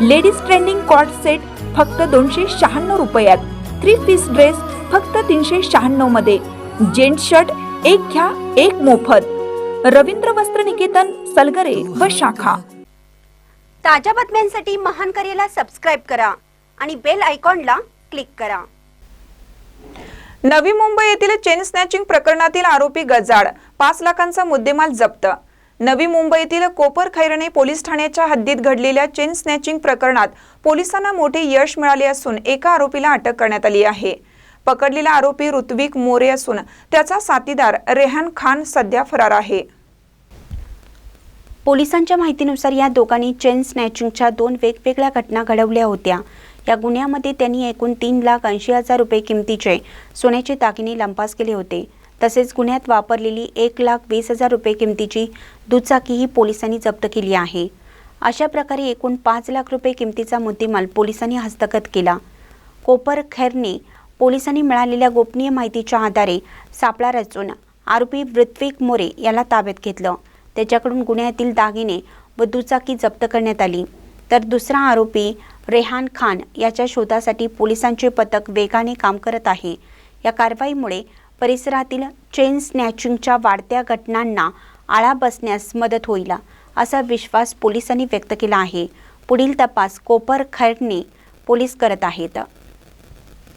Ladies trending cot set फक्त दोनशे शहाण्णव रुपयात. थ्री पीस ड्रेस फक्त तीनशे शहाण्णवमध्ये. जेंट शर्ट एक घ्या एक मोफत. रवींद्र वस्त्र निकेतन सलगरे व शाखा. ताज्या बातम्यांसाठी महान करेला सबस्क्राईब करा आणि बेल आयकॉनला क्लिक करा. नवी मुंबई येथील चेन स्नॅचिंग प्रकरणातील आरोपी गजाड पाच लाखांचा मुद्देमाल जप्त. नवी मुंबईतील कोपर खैरणे पोलीस ठाण्याच्या हद्दीत घडलेल्या चेन स्नॅचिंग प्रकरणात पोलिसांना मोठे यश मिळाले असून एका आरोपीला अटक करण्यात आली आहे. पकडलेला आरोपी ऋत्विक मोरे असून त्याचा साथीदार रेहान खान सध्या फरार आहे. पोलिसांच्या माहितीनुसार या दोघांनी चेन स्नॅचिंगच्या दोन वेगवेगळ्या घटना घडवल्या होत्या. या गुन्ह्यामध्ये त्यांनी एकूण तीन लाख ऐंशी हजार रुपये किमतीचे सोन्याचे दागिने लंपास केले होते. तसेच गुन्ह्यात वापरलेली एक लाख वीस हजार रुपये किमतीची दुचाकीही पोलिसांनी जप्त केली आहे. अशा प्रकारे एकूण पाच लाख रुपये किमतीचा मुद्देमाल पोलिसांनी हस्तगत केला. कोपर खैरने पोलिसांनी मिळालेल्या गोपनीय माहितीच्या आधारे सापळा रचून आरोपी ऋत्विक मोरे याला ताब्यात घेतलं. त्याच्याकडून गुन्ह्यातील दागिने व दुचाकी जप्त करण्यात आली. तर दुसरा आरोपी रेहान खान याच्या शोधासाठी पोलिसांचे पथक वेगाने काम करत आहे. या कारवाईमुळे परिसरातील चेन स्नॅचिंगच्या वाढत्या घटनांना आळा बसण्यास मदत होईल असा विश्वास पोलिसांनी व्यक्त केला आहे. पुढील तपास कोपर खैरने पोलीस करत आहेत.